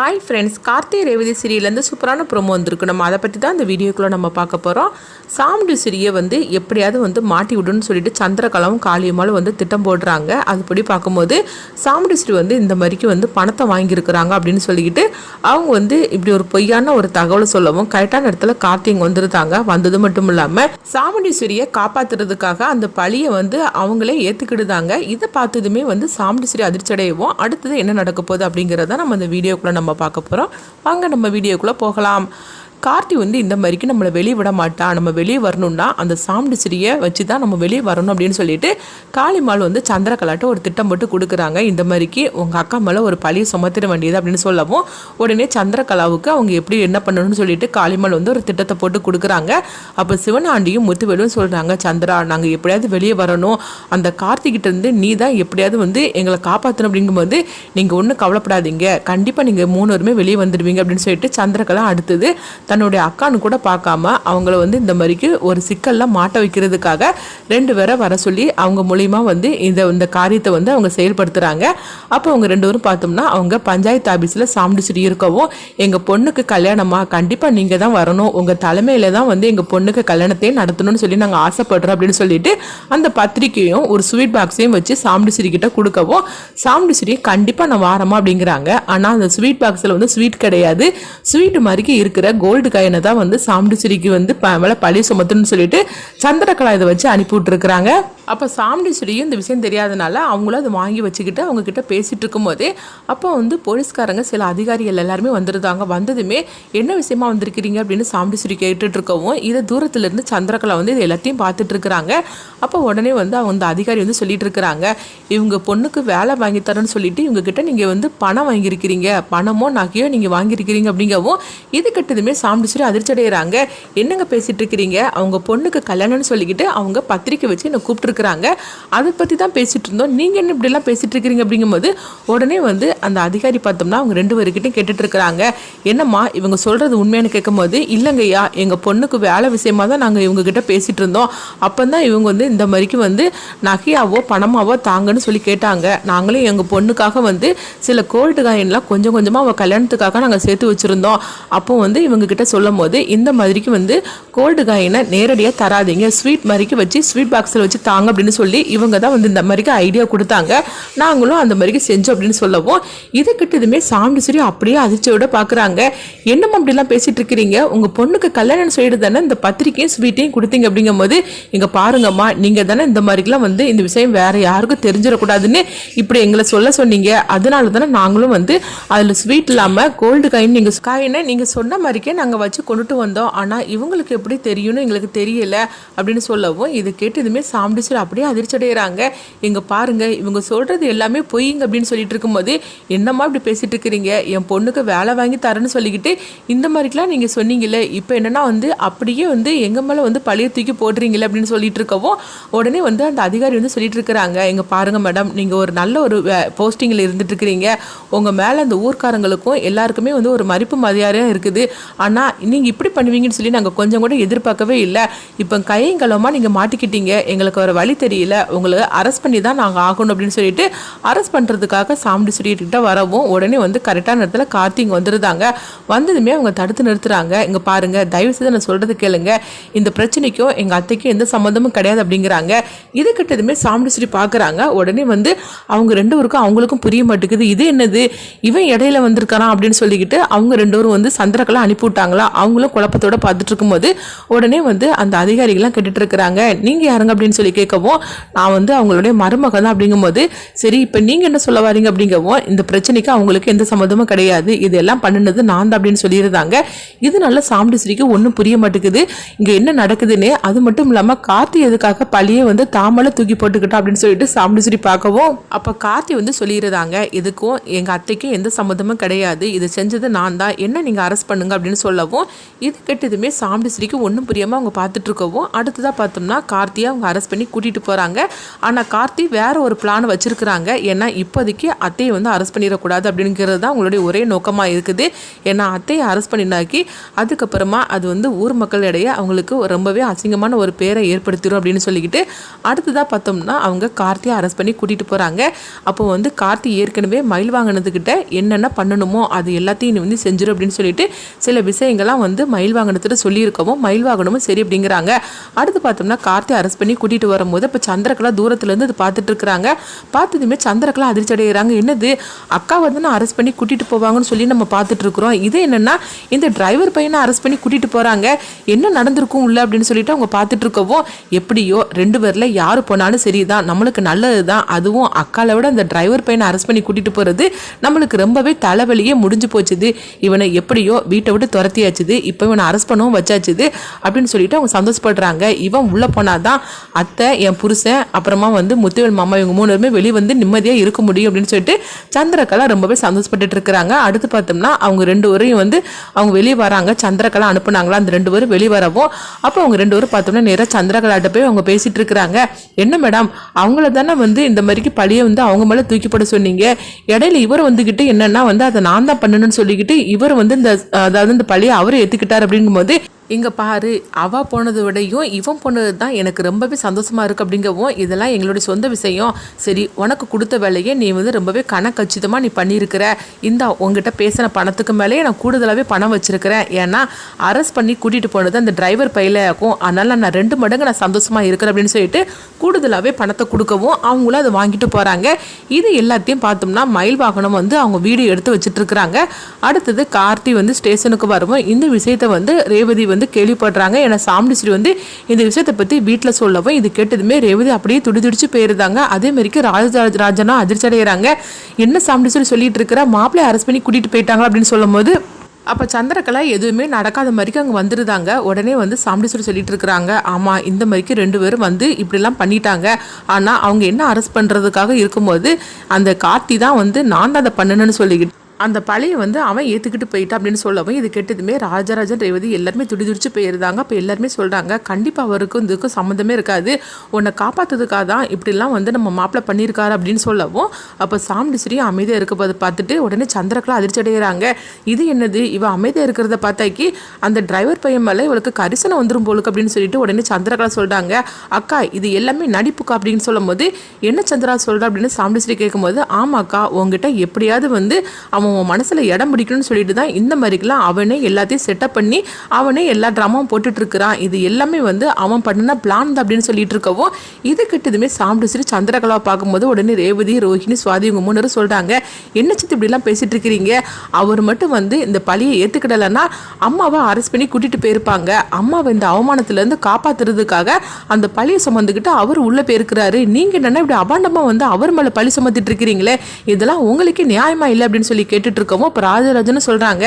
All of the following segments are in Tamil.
ஹாய் ஃப்ரெண்ட்ஸ் கார்த்திகை ரேவதி சிரியிலேருந்து சூப்பரான ப்ரோமோ வந்திருக்கு. நம்ம அதை பற்றி தான் இந்த வீடியோக்குள்ளே நம்ம பார்க்க போகிறோம் சாம்டு சிரியை வந்து எப்படியாவது வந்து மாட்டி விடுன்னு சொல்லிட்டு சந்திரகலாவும் காளியம்மாலும் வந்து திட்டம் போடுறாங்க. அதுபடி பார்க்கும்போது சாமுடி சிரி வந்து இந்த மாதிரிக்கு வந்து பணத்தை வாங்கியிருக்கிறாங்க அப்படின்னு சொல்லிக்கிட்டு அவங்க வந்து இப்படி ஒரு பொய்யான ஒரு தகவலை சொல்லவும் கரெக்டான இடத்துல கார்த்திகை வந்துருந்தாங்க வந்தது மட்டும் இல்லாமல் சாமுண்டீஸ்வரியை காப்பாற்றுறதுக்காக அந்த பழியை வந்து அவங்களே ஏற்றுக்கிடுதாங்க இதை பார்த்ததுமே வந்து சாமுண்டீஸ்வரி அதிர்ச்சி அடையவும் அடுத்தது என்ன நடக்க போகுது அப்படிங்கிறத நம்ம அந்த வீடியோக்குள்ளே நம்ம பார்க்க போகிறோம் வாங்க நம்ம வீடியோக்குள்ளே போகலாம். கார்த்தி வந்து இந்த மாதிரிக்கு நம்மளை வெளியே விட மாட்டான் நம்ம வெளியே வரணும்னா அந்த சாமுண்டீஸ்வரியை வச்சு தான் நம்ம வெளியே வரணும் அப்படின்னு சொல்லிட்டு காளிமால் வந்து சந்திரகலாட்ட ஒரு திட்டம் போட்டு கொடுக்குறாங்க. இந்த மாதிரிக்கு உங்கள் அக்கா மேலே ஒரு பழியை சுமத்திட வேண்டியது அப்படின்னு சொல்லவும் உடனே சந்திரகலாவுக்கு அவங்க எப்படி என்ன பண்ணணும்னு சொல்லிட்டு காளிமால் வந்து ஒரு திட்டத்தை போட்டு கொடுக்குறாங்க. அப்போ சிவனாண்டியும் முத்துவேலும் சொல்கிறாங்க சந்திரா நாங்கள் எப்படியாவது வெளியே வரணும். அந்த கார்த்திகிட்ட இருந்து நீ தான் எப்படியாவது வந்து எங்களை காப்பாற்றணும் அப்படிங்கும்போது நீங்கள் ஒன்றும் கவலைப்படாதீங்க. கண்டிப்பாக நீங்கள் மூணு பேருமே வெளியே வந்துடுவீங்க. அப்படின்னு சொல்லிட்டு சந்திரகலா அடுத்தது தன்னுடைய அக்கான்னு கூட பார்க்காம அவங்கள வந்து இந்த மாதிரிக்கு ஒரு சிக்கல்லாம் மாட்ட வைக்கிறதுக்காக ரெண்டு பேரை வர சொல்லி அவங்க மூலியமாக வந்து இந்த இந்த காரியத்தை வந்து அவங்க செயல்படுத்துகிறாங்க அப்போ அவங்க ரெண்டு பேரும் பார்த்தோம்னா அவங்க பஞ்சாயத்து ஆஃபீஸில் சாமுடிச்சிட்டு இருக்கவும் எங்கள் பொண்ணுக்கு கல்யாணமாக கண்டிப்பாக நீங்கள் தான் வரணும். உங்கள் தலைமையில் தான் வந்து எங்கள் பொண்ணுக்கு கல்யாணத்தையும் நடத்தணும்னு சொல்லி நாங்கள் ஆசைப்படுறோம் அப்படின்னு சொல்லிட்டு அந்த பத்திரிக்கையும் ஒரு ஸ்வீட் பாக்ஸையும் வச்சு சாமுடிச்சிரி கிட்ட கொடுக்கவும் சாமுடிச்சிரி கண்டிப்பாக நான் வாரமா அப்படிங்கிறாங்க. ஆனால் அந்த ஸ்வீட் பாக்ஸில் வந்து ஸ்வீட் கிடையாது. ஸ்வீட் மாதிரிக்கு இருக்கிற கோல்டு காயினை தான் வந்து சாமுண்டிச்சேரிக்கு வந்து மேலே பழி சுமத்துன்னு சொல்லிட்டு சந்திரகலா இதை வச்சு அனுப்பி விட்டுருக்குறாங்க. அப்போ சாமுண்டீஸ்வரியும் இந்த விஷயம் தெரியாதனால அவங்களும் அதை வாங்கி வச்சுக்கிட்டு அவங்கக்கிட்ட பேசிகிட்டு இருக்கும்போதே அப்போ வந்து போலீஸ்காரங்க சில அதிகாரிகள் எல்லாருமே வந்துருந்தாங்க. வந்ததுமே என்ன விஷயமா வந்திருக்கிறீங்க? அப்படின்னு சாமுண்டீஸ்வரி கேட்டுட்டு இருக்கவும் இதை தூரத்துலேருந்து சந்திரகலா வந்து இது எல்லாத்தையும் பார்த்துட்டு இருக்கிறாங்க. அப்போ உடனே வந்து அவங்க அந்த அதிகாரி வந்து சொல்லிட்டு இருக்கிறாங்க இவங்க பொண்ணுக்கு வேலை வாங்கி தரேன்னு சொல்லிட்டு இவங்க கிட்ட வந்து பணம் வாங்கியிருக்கிறீங்க. பணமோ நகையோ நீங்கள் வாங்கியிருக்கிறீங்க. அப்படிங்கவும் இது கட்டதுமே சாமுண்டீஸ்வரி அதிர்ச்சி அடைகிறாங்க என்னங்க பேசிட்டு இருக்கிறீங்க? அவங்க பொண்ணுக்கு கல்யாணம்னு சொல்லிக்கிட்டு அவங்க பத்திரிக்கை வச்சு என்னை இருக்கிறாங்க. அதை பற்றி தான் பேசிகிட்டு இருந்தோம். நீங்கள் என்ன இப்படிலாம் பேசிகிட்டு இருக்கிறீங்க அப்படிங்கும்போது உடனே வந்து அந்த அதிகாரி பார்த்தோம்னா அவங்க ரெண்டு பேருக்கிட்டையும் கேட்டுட்டு இருக்கிறாங்க. என்னம்மா இவங்க சொல்கிறது உண்மையான கேட்கும்போது இல்லைங்கய்யா எங்கள் பொண்ணுக்கு வேலை விஷயமா தான் நாங்கள் இவங்கக்கிட்ட பேசிகிட்டு இருந்தோம். அப்போ தான் இவங்க வந்து இந்த மாதிரிக்கு வந்து நகையாவோ பணமாவோ தாங்கன்னு சொல்லி கேட்டாங்க. நாங்களும் எங்கள் பொண்ணுக்காக வந்து சில கோல்டு காயின்லாம் கொஞ்சம் கொஞ்சமாக அவள் கல்யாணத்துக்காக நாங்கள் சேர்த்து வச்சுருந்தோம். அப்போ வந்து இவங்கக்கிட்ட சொல்லும் போது இந்த மாதிரிக்கு வந்து கோல்டு காயினை நேரடியாக தராதீங்க. ஸ்வீட் மாதிரிக்கு வச்சு ஸ்வீட் பாக்ஸில் வச்சு தாங்க அப்படின்னு சொல்லி இவங்க தான் வந்து இந்த மாதிரிக்கு ஐடியா கொடுத்தாங்க. நாங்களும் அந்த மாதிரிக்கு செஞ்சோம் அப்படின்னு சொல்லவும் இதை கிட்டதுமே சாமி அப்படியே அதிர்ச்சியோட பார்க்குறாங்க என்னமோ அப்படிலாம் பேசிட்டு இருக்கிறீங்க? உங்கள் பொண்ணுக்கு கல்யாணம் சொல்லிட்டு தானே இந்த பத்திரிக்கையும் ஸ்வீட்டையும் கொடுத்தீங்க அப்படிங்கும்போது இங்கே பாருங்கம்மா நீங்கள் தானே இந்த மாதிரிக்கெல்லாம் வந்து இந்த விஷயம் வேற யாருக்கும் தெரிஞ்சிடக்கூடாதுன்னு இப்படி எங்களை சொல்ல சொன்னீங்க. அதனால தானே நாங்களும் வந்து அதில் ஸ்வீட் இல்லாமல் கோல்டு காயின் நீங்கள் காயினை நீங்கள் சொன்ன மாதிரிக்கே நாங்கள் வச்சு கொண்டுட்டு வந்தோம். ஆனால் இவங்களுக்கு எப்படி தெரியும்னு எங்களுக்கு தெரியல அப்படின்னு சொல்லவும் இது கேட்டு இதுமே சாம்பிடிச்சு அப்படியே அதிர்ச்சி அடைகிறாங்க இங்கே பாருங்க இவங்க சொல்கிறது எல்லாமே பொய்ங்க அப்படின்னு சொல்லிட்டு இருக்கும்போது என்னம்மா இப்படி பேசிகிட்டு இருக்கிறீங்க? என் பொண்ணுக்கு வேலை வாங்கி தரேன்னு சொல்லிக்கிட்டு இந்த மாதிரிக்கெலாம் நீங்கள் சொன்னீங்கல்ல இப்போ என்னென்னா வந்து அப்படியே வந்து எங்கள் மேலே வந்து பழைய தூக்கி போடுறீங்களே அப்படின்னு சொல்லிட்டு இருக்கவும் உடனே வந்து அந்த அதிகாரி வந்து சொல்லிட்டு இருக்கிறாங்க. இங்கே பாருங்கள் மேடம் நீங்கள் ஒரு நல்ல ஒரு போஸ்டிங்கில் இருந்துட்டு இருக்கிறீங்க. உங்கள் மேலே அந்த ஊர்க்காரங்களுக்கும் எல்லாருக்குமே வந்து ஒரு மதிப்பு மரியாதையாக இருக்குது. ஆனால் நீங்கள் இப்படி பண்ணுவீங்கன்னு சொல்லி நாங்கள் கொஞ்சம் கூட எதிர்பார்க்கவே இல்லை. இப்போ கையங்கலமாக நீங்கள் மாட்டிக்கிட்டீங்க. எங்களுக்கு ஒரு வழி தெரியல. உங்களை அரெஸ்ட் பண்ணி தான் நாங்கள் ஆகணும் அப்படின்னு சொல்லிட்டு அரெஸ்ட் பண்ணுறதுக்காக சாமுடி கிட்ட வரவும் உடனே வந்து கரெக்டான இடத்துல கார்த்திக் வந்துருந்தாங்க. வந்ததுமே அவங்க தடுத்து நிறுத்துறாங்க. இங்கே பாருங்கள் தயவு செய்து நான் சொல்கிறது கேளுங்க. இந்த பிரச்சனைக்கும் எங்கள் அத்தைக்கும் எந்த சம்மந்தமும் கிடையாது அப்படிங்கிறாங்க. இது கிட்டதுமே சாமுடி பார்க்குறாங்க உடனே வந்து அவங்க ரெண்டு பேருக்கும் அவங்களுக்கும் புரிய மாட்டேங்குது. இது என்னது? இவன் இடையில வந்திருக்காரான் அப்படின்னு சொல்லிக்கிட்டு அவங்க ரெண்டு பேரும் வந்து சந்திரக்கெல்லாம் அனுப்பி விட்டாங்களா அவங்களும் குழப்பத்தோட பார்த்துட்டு இருக்கும்போது உடனே வந்து அந்த அதிகாரிகள்லாம் கேட்டுட்டு இருக்கிறாங்க. நீங்கள் யாருங்க அப்படின்னு சொல்லி கேட்கவும் நான் வந்து அவங்களுடைய மருமகன் தான் அப்படிங்கும்போது சரி இப்போ நீங்கள் என்ன சொல்ல வரீங்க அப்படிங்கவும் இந்த பிரச்சனைக்கு அவங்களுக்கு எந்த சம்மந்தமும் கிடையாது. இதெல்லாம் பண்ணினது நான் தான் அப்படின்னு சொல்லியிருந்தாங்க. இது நல்லா சாமுண்டீஸ்வரிக்கு ஒன்றும் புரிய மாட்டேங்குது. இங்கே என்ன நடக்குதுன்னு அது மட்டும் இல்லாமல் கார்த்தி எதுக்காக பழியை வந்து தாமலை தூக்கி போட்டுக்கிட்டா அப்படின்னு சொல்லிட்டு சாமுண்டீஸ்வரி பார்க்கவும் அப்போ கார்த்தி வந்து சொல்லியிருந்தாங்க இதுக்கும் எங்கள் அத்தைக்கும் எந்த சம்மந்தமும் கிடையாது. இது செஞ்சது நான் தான். என்ன நீங்கள் அரெஸ்ட் பண்ணுங்க அப்படின்னு சொல்லவும் இது கெட்டதுமே சாம்பிஸ்ரீக்கு ஒன்றும் புரியாமல் அவங்க பார்த்துட்டு இருக்கவும் அடுத்ததாக பார்த்தோம்னா கார்த்தியை அவங்க அரெஸ்ட் பண்ணி கூட்டிகிட்டு போகிறாங்க ஆனால் கார்த்தி வேறு ஒரு பிளான் வச்சுருக்குறாங்க. ஏன்னா இப்போதைக்கு அத்தையை வந்து அரெஸ்ட் பண்ணிடக்கூடாது அப்படிங்கிறது தான் உங்களுடைய ஒரே நோக்கமாக இருக்குது. ஏன்னா அத்தையை அரெஸ்ட் பண்ணினாக்கி அதுக்கப்புறமா அது வந்து ஊர் மக்களிடையே அவங்களுக்கு ரொம்பவே அசிங்கமான ஒரு பேரை ஏற்படுத்திடும் அப்படின்னு சொல்லிக்கிட்டு அடுத்ததாக பார்த்தோம்னா அவங்க கார்த்தியை அரெஸ்ட் பண்ணி கூட்டிகிட்டு போகிறாங்க அப்போ வந்து கார்த்தி ஏற்கனவே மயில் வாங்கினதுக்கிட்ட என்னென்ன பண்ணணுமோ அது எல்லாத்தையும் நீ வந்து செஞ்சிடும் அப்படின்னு சொல்லிட்டு சில விஷயங்கள்லாம் வந்து மயில் வாங்கினத்துட்டு சொல்லியிருக்கவும் மயில் வாங்கணுமும் சரி அப்படிங்கிறாங்க. அடுத்து பார்த்தோம்னா கார்த்தி அரெஸ்ட் பண்ணி கூட்டிகிட்டு வரும்போது இப்போ சந்திரகலா தூரத்துலேருந்து அது பார்த்துட்டு இருக்கிறாங்க பார்த்ததுமே சந்திரகலா அதிர்ச்சி அடைகிறாங்க என்னது? அக்கா வந்து நான் அரெஸ்ட் பண்ணி கூட்டிகிட்டு போவாங்கன்னு சொல்லி நம்ம பார்த்துட்டு இருக்கிறோம் இது என்னென்னா இந்த டிரைவர் பையனை அரெஸ்ட் பண்ணி கூட்டிகிட்டு போகிறாங்க என்ன நடந்திருக்கும் உள்ள அப்படின்னு சொல்லிட்டு அவங்க பார்த்துட்டு இருக்கவும் எப்படியோ ரெண்டு பேரில் யார் போனாலும் சரிதான். நம்மளுக்கு நல்லது தான் அதுவும் அக்காலை விட அந்த டிரைவர் பையனை அரெஸ்ட் பண்ணி கூட்டிகிட்டு போகிறது நம்மளுக்கு ரொம்பவே தலைவலியே முடிஞ்சு போச்சுது. இவனை எப்படியோ வீட்டை விட்டு துரத்தியாச்சுது. இப்போ இவனை அரெஸ்ட் பண்ணவும் வச்சாச்சுது. அப்படின்னு சொல்லிட்டு அவங்க சந்தோஷப்படுறாங்க. இவன் உள்ளே போனாதான் அத்தை என் புருஷன் அப்புறமா வந்து முத்துவேல் மாமா இவங்க மூணு பேருமே வெளியே வந்து நிம்மதியாக இருக்க முடியும் அப்படின்னு சொல்லிட்டு சந்திரகலா ரொம்பவே சந்தோஷப்பட்டு இருக்கிறாங்க. அடுத்து பார்த்தோம்னா அவங்க ரெண்டு பேரையும் வந்து அவங்க வெளியே வராங்க. சந்திரகலா அனுப்புனாங்களா? அந்த ரெண்டு பேரும் வெளியே வரவும். அப்போ அவங்க ரெண்டு பேரும் பார்த்தோம்னா நேராக சந்திரகலாட்ட போய் அவங்க பேசிட்டு இருக்கிறாங்க. என்ன மேடம் அவங்கள தானே வந்து இந்த மாதிரிக்கு பழிய வந்து அவங்க மேலே தூக்கி போட சொன்னீங்க. இடையில இவர் வந்துக்கிட்டு என்னன்னா வந்து அதை நான் தான் பண்ணணும்னு சொல்லிக்கிட்டு இவர் வந்து இந்த அதாவது இந்த பழியை அவர் ஏற்றுக்கிட்டார் அப்படிங்கும்போது இங்கே பாரு அவள் போனதை விடையும் இவன் போனது தான் எனக்கு ரொம்பவே சந்தோஷமாக இருக்குது அப்படிங்கவும் இதெல்லாம் எங்களுடைய சொந்த விஷயம். சரி உனக்கு கொடுத்த வேலையை நீ வந்து ரொம்பவே கணக்கச்சிதமாக நீ பண்ணியிருக்கிற. இந்த உங்ககிட்ட பேசின பணத்துக்கு மேலேயே நான் கூடுதலாகவே பணம் வச்சுருக்கிறேன். ஏன்னா அரெஸ்ட் பண்ணி கூட்டிகிட்டு போனது அந்த டிரைவர் பையில இருக்கும் அதனால் நான் ரெண்டு மடங்கு நான் சந்தோஷமாக இருக்கிறேன் அப்படின்னு சொல்லிட்டு கூடுதலாகவே பணத்தை கொடுக்கவும் அவங்களும் அதை வாங்கிட்டு போகிறாங்க இது எல்லாத்தையும் பார்த்தோம்னா மயில் வாகனம் வந்து அவங்க வீடியோ எடுத்து வச்சுட்டு இருக்கிறாங்க. அடுத்தது கார்த்தி வந்து ஸ்டேஷனுக்கு வருவோம் இந்த விஷயத்தை வந்து ரேவதி வந்து கேள்விப்படுறாங்க. ஏன்னா சாமுண்டீஸ்வரி வந்து இந்த விஷயத்தை பற்றி வீட்டில் சொல்லவும் இது கேட்டதுமே ரேவதி அப்படியே துடிதுடிச்சு போயிருந்தாங்க. அதே மாதிரிக்கு ராஜராஜ ராஜனா அதிர்ச்சி அடைகிறாங்க என்ன சாமுண்டீஸ்வரி சொல்லிட்டு இருக்கிற? மாப்பிள்ளை அரெஸ்ட் பண்ணி கூட்டிகிட்டு போயிட்டாங்க அப்படின்னு சொல்லும் போது அப்போ சந்திரகலா எதுவுமே நடக்காத மாதிரிக்கு அங்கே வந்துருந்தாங்க. உடனே வந்து சாமுண்டீஸ்வரர் சொல்லிட்டு இருக்கிறாங்க. ஆமாம் இந்த மாதிரிக்கு ரெண்டு பேரும் வந்து இப்படிலாம் பண்ணிட்டாங்க. ஆனால் அவங்க என்ன அரெஸ்ட் பண்ணுறதுக்காக இருக்கும்போது அந்த கார்த்தி தான் வந்து நான் தான் அதை பண்ணணும்னு சொல்லிக்கிட்டு அந்த பழைய வந்து அவன் ஏற்றுக்கிட்டு போயிட்டா அப்படின்னு சொல்லவும் இது கெட்டதுமே ராஜராஜன் ரேவதி எல்லாருமே துடிதுடிச்சு போயிருந்தாங்க. அப்போ எல்லாருமே சொல்கிறாங்க கண்டிப்பாக அவருக்கும் இதுக்கும் சம்மந்தமே இருக்காது. உன்னை காப்பாற்றுறதுக்காக தான் இப்படிலாம் வந்து நம்ம மாப்பிள்ளை பண்ணியிருக்காரு அப்படின்னு சொல்லவும் அப்போ சாமுண்டிஸ்வரியும் அமைதியாக இருக்க பார்த்துட்டு உடனே சந்திரகலா அதிர்ச்சி அடைகிறாங்க. இது என்னது? இவ அமைதியாக இருக்கிறத பார்த்தாக்கி அந்த டிரைவர் பையன் மேலே இவளுக்கு கரிசனம் வந்துடும் போலுக்கு அப்படின்னு சொல்லிட்டு உடனே சந்திரகலா சொல்கிறாங்க அக்கா இது எல்லாமே நடிப்புக்கா? அப்படின்னு சொல்லும் போது என்ன சந்திரா சொல்கிற அப்படின்னு சாமுண்டிஸ்வரி கேட்கும்போது ஆமாக்கா உங்ககிட்ட எப்படியாவது வந்து அவன் அவன் உன் மனசில் இடம் பிடிக்கணும்னு சொல்லிட்டு தான் இந்த மாதிரிக்கெல்லாம் அவனே எல்லாத்தையும் செட்டப் பண்ணி அவனே எல்லா ட்ராமாவும் போட்டுட்ருக்கிறான். இது எல்லாமே வந்து அவன் பண்ணின பிளான் தான் அப்படின்னு சொல்லிட்டு இருக்கவும் இது கிட்டதுமே சாப்பிட்டு சரி சந்திரகலாவை பார்க்கும்போது உடனே ரேவதி ரோஹிணி சுவாதி இவங்க மூணு சொல்கிறாங்க என்ன சித்து இப்படிலாம் பேசிட்டு இருக்கிறீங்க? அவர் மட்டும் வந்து இந்த பழியை ஏற்றுக்கிடலைன்னா அம்மாவை அரெஸ்ட் பண்ணி கூட்டிகிட்டு போயிருப்பாங்க. அம்மாவை இந்த அவமானத்துலேருந்து காப்பாற்றுறதுக்காக அந்த பழியை சுமந்துக்கிட்டு அவர் உள்ளே போயிருக்கிறாரு. நீங்கள் என்னென்னா இப்படி அபாண்டமாக வந்து அவர் மேலே பழி சுமத்திட்டு இருக்கிறீங்களே இதெல்லாம் உங்களுக்கே நியாயமா இல்லை? அப்படின்னு சொல்லி கேட்டுட்டு இருக்கவும் இப்போ ராஜராஜன்னு சொல்கிறாங்க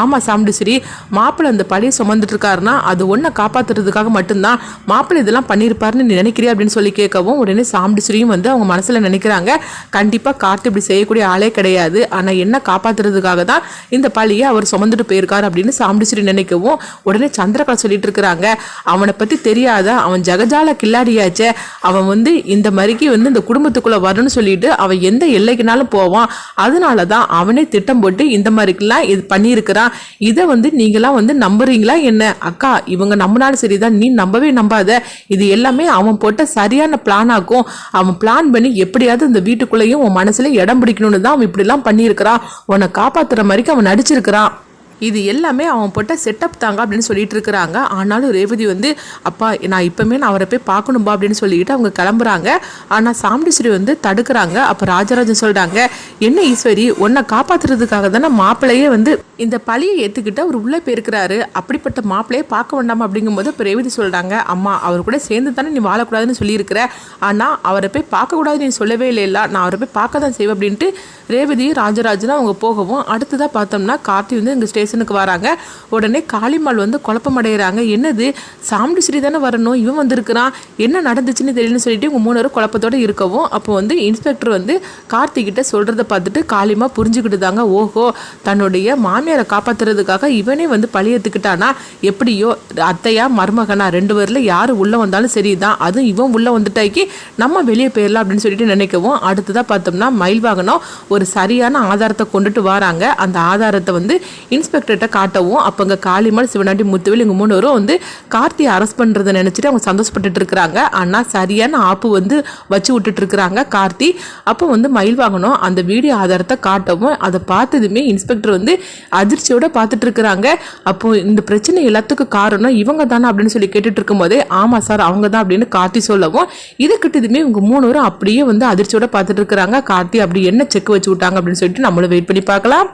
ஆமாம் சாமுடிசிரி மாப்பிள்ளை அந்த பழைய சுமந்துட்டு இருக்காருன்னா அது ஒன்றை காப்பாற்றுறதுக்காக மட்டும்தான். மாப்பிள்ளை இதெல்லாம் பண்ணியிருப்பாருன்னு நீ நினைக்கிறியா அப்படின்னு சொல்லி கேட்கவும் உடனே சாமுண்டிஸ்ரீயும் வந்து அவங்க மனசில் நினைக்கிறாங்க. கண்டிப்பாக காற்று இப்படி செய்யக்கூடிய ஆளே கிடையாது. ஆனால் என்ன காப்பாற்றுறதுக்காக தான் இந்த பழியை அவர் சுமந்துட்டு போயிருக்கார் அப்படின்னு சாமுடிசிரி நினைக்கவும் உடனே சந்திரகலா சொல்லிட்டு இருக்கிறாங்க அவனை பற்றி தெரியாத அவன் ஜெகஜால கில்லாடியாச்சே. அவன் வந்து இந்த மாதிரிக்கு வந்து இந்த குடும்பத்துக்குள்ளே வரணும்னு சொல்லிட்டு அவன் எந்த எல்லைக்குனாலும் போவான். அதனால தான் அவனே திட்டம் போட்டு இந்த மாதிரிக்கெல்லாம் இது பண்ணியிருக்கிறான் இதை வந்து நீங்களாம் வந்து நம்புறீங்களா என்ன? அக்கா இவங்க நம்பினாலும் சரிதான். நீ நம்பவே நம்பாத. இது எல்லாமே அவன் போட்ட சரியான பிளான் ஆகும் அவன் பிளான் பண்ணி எப்படியாவது இந்த வீட்டுக்குள்ளேயும் உன் மனசுல இடம் பிடிக்கணும்னு தான் அவன் இப்படிலாம் பண்ணியிருக்கிறான் உன்னை காப்பாத்துற மாதிரிக்கு அவன் நடிச்சிருக்கிறான் இது எல்லாமே அவன் போட்ட செட்டப் தாங்க அப்படின்னு சொல்லிட்டு இருக்கிறாங்க. ஆனாலும் ரேவதி வந்து அப்பா நான் இப்போமே நான் அவரை போய் பார்க்கணும்பா அப்படின்னு சொல்லிட்டு அவங்க கிளம்புறாங்க. ஆனால் சாமுண்டீஸ்வரி வந்து தடுக்கிறாங்க. அப்போ ராஜராஜன் சொல்கிறாங்க என்ன ஈஸ்வரி உன்னை காப்பாற்றுறதுக்காக தானே மாப்பிள்ளையே வந்து இந்த பழியை ஏற்றுக்கிட்டு அவர் உள்ளே போயிருக்கிறாரு. அப்படிப்பட்ட மாப்பிள்ளையே பார்க்க வேண்டாமா? அப்படிங்கும்போது இப்போ ரேவதி சொல்கிறாங்க அம்மா அவர் கூட சேர்ந்து தானே நீ வாழக்கூடாதுன்னு சொல்லியிருக்கிற. ஆனால் அவரை போய் பார்க்கக்கூடாதுன்னு நீ சொல்லவே இல்லை நான் அவரை போய் பார்க்க தான் செய்வேன். அப்படின்ட்டு ரேவதி ராஜராஜனும் அவங்க போகவும் அடுத்ததாக பார்த்தோம்னா கார்த்தி வந்து எங்கள் ஸ்டேஷனுக்கு வராங்க. உடனே காளிமால் வந்து குழப்பம் அடைகிறாங்க என்னது? சாமுண்டிஸ்ரீ தானே வரணும். இவன் வந்திருக்கிறான். என்ன நடந்துச்சுன்னு தெரியலன்னு சொல்லிட்டு இவங்க மூணு பேரும் குழப்பத்தோடு இருக்கவும் அப்போ வந்து இன்ஸ்பெக்டர் வந்து கார்த்திகிட்ட சொல்கிறத பார்த்துட்டு காளிமா புரிஞ்சுக்கிட்டு தாங்க ஓஹோ தன்னுடைய மாமியாரை காப்பாற்றுறதுக்காக இவனே வந்து பழியத்துக்கிட்டானா எப்படியோ அத்தையா மருமகனா ரெண்டு பேரில் யார் உள்ளே வந்தாலும் சரிதான். அதுவும் இவன் உள்ளே வந்துட்டாக்கி நம்ம வெளியே போயிடலாம் அப்படின்னு சொல்லிட்டு நினைக்கவும் அடுத்ததாக பார்த்தோம்னா மயில் வாகனம் ஒரு சரியான ஆதாரத்தை கொண்டுட்டு வராங்க. அந்த ஆதாரத்தை வந்து இன்ஸ்பெக்டர்கிட்ட காட்டவும் அப்போ அங்கே காளிமல் சிவனாண்டி முத்துவேல் இவங்க மூணு பேரும் வந்து கார்த்தியை அரெஸ்ட் பண்ணுறதை நினச்சிட்டு அவங்க சந்தோஷப்பட்டுட்டு இருக்கிறாங்க. ஆனால் சரியான ஆப்பு வந்து வச்சு விட்டுட்டு இருக்கிறாங்க கார்த்தி. அப்போ வந்து மயில் வாங்கணும். அந்த வீடியோ ஆதாரத்தை காட்டவும் அதை பார்த்ததுமே இன்ஸ்பெக்டர் வந்து அதிர்ச்சியோட பார்த்துட்டு இருக்கிறாங்க அப்போ இந்த பிரச்சனை எல்லாத்துக்கும் காரணம் இவங்க தானே அப்படின்னு சொல்லி கேட்டுட்டு இருக்கும்போதே ஆமாம் சார் அவங்க தான் அப்படின்னு கார்த்தி சொல்லவும் இதை கிட்டதுமே இவங்க மூணு பேரும் அப்படியே வந்து அதிர்ச்சியோட பார்த்துட்டு இருக்கிறாங்க கார்த்தி அப்படி என்ன செக் வச்சு விட்டாங்க அப்படின்னு சொல்லிட்டு நம்மளும் வெயிட் பண்ணி பார்க்கலாம்.